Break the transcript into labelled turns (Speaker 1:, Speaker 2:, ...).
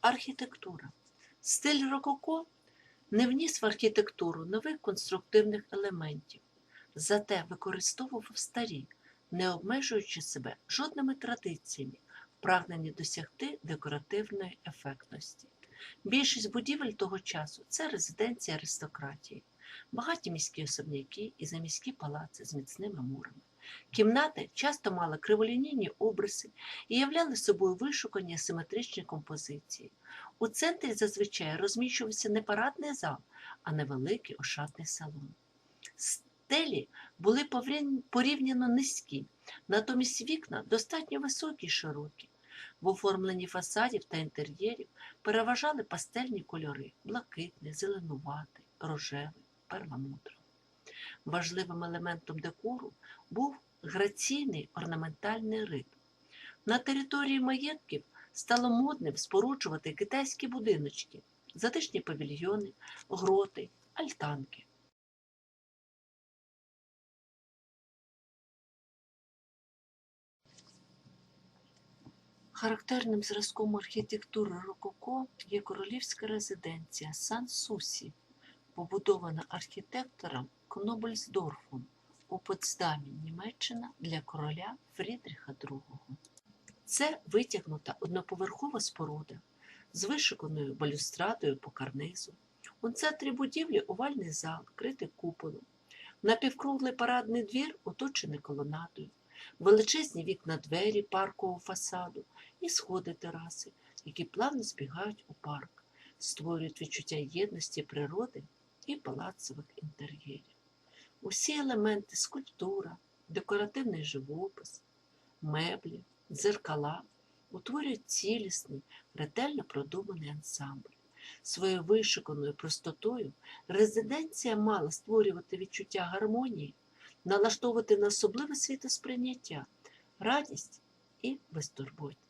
Speaker 1: Архітектура. Стиль рококо не вніс в архітектуру нових конструктивних елементів, зате використовував старі, не обмежуючи себе жодними традиціями, в прагненні досягти декоративної ефектності. Більшість будівель того часу це резиденції аристократії, багаті міські особняки і заміські палаци з міцними мурами. Кімнати часто мали криволінійні обриси і являли собою вишукані асиметричні композиції. У центрі зазвичай розміщувався не парадний зал, а невеликий ошатний салон. Стелі були порівняно низькі, натомість вікна достатньо високі й широкі. В оформленні фасадів та інтер'єрів переважали пастельні кольори блакитний, зеленуватий, рожевий, перламутровий. Важливим елементом декору був граційний орнаментальний ритм. На території маєтків стало модним споруджувати китайські будиночки, затишні павільйони, гроти, альтанки. Характерним зразком архітектури Рококо є королівська резиденція Сан-Сусі, побудована архітектором Кнобельсдорфом у Потсдамі, Німеччина для короля Фрідріха II. Це витягнута одноповерхова споруда з вишиканою балюстрадою по карнизу. У центрі будівлі овальний зал, критий куполом. Напівкруглий парадний двір оточений колонадою, величезні вікна двері паркового фасаду і сходи тераси, які плавно збігають у парк, створюють відчуття єдності природи і палацових інтер'єрів. Усі елементи скульптура, декоративний живопис, меблі, дзеркала утворюють цілісний, ретельно продуманий ансамбль. Своєю вишуканою простотою резиденція мала створювати відчуття гармонії, налаштовувати на особливе світосприйняття, радість і безтурботність.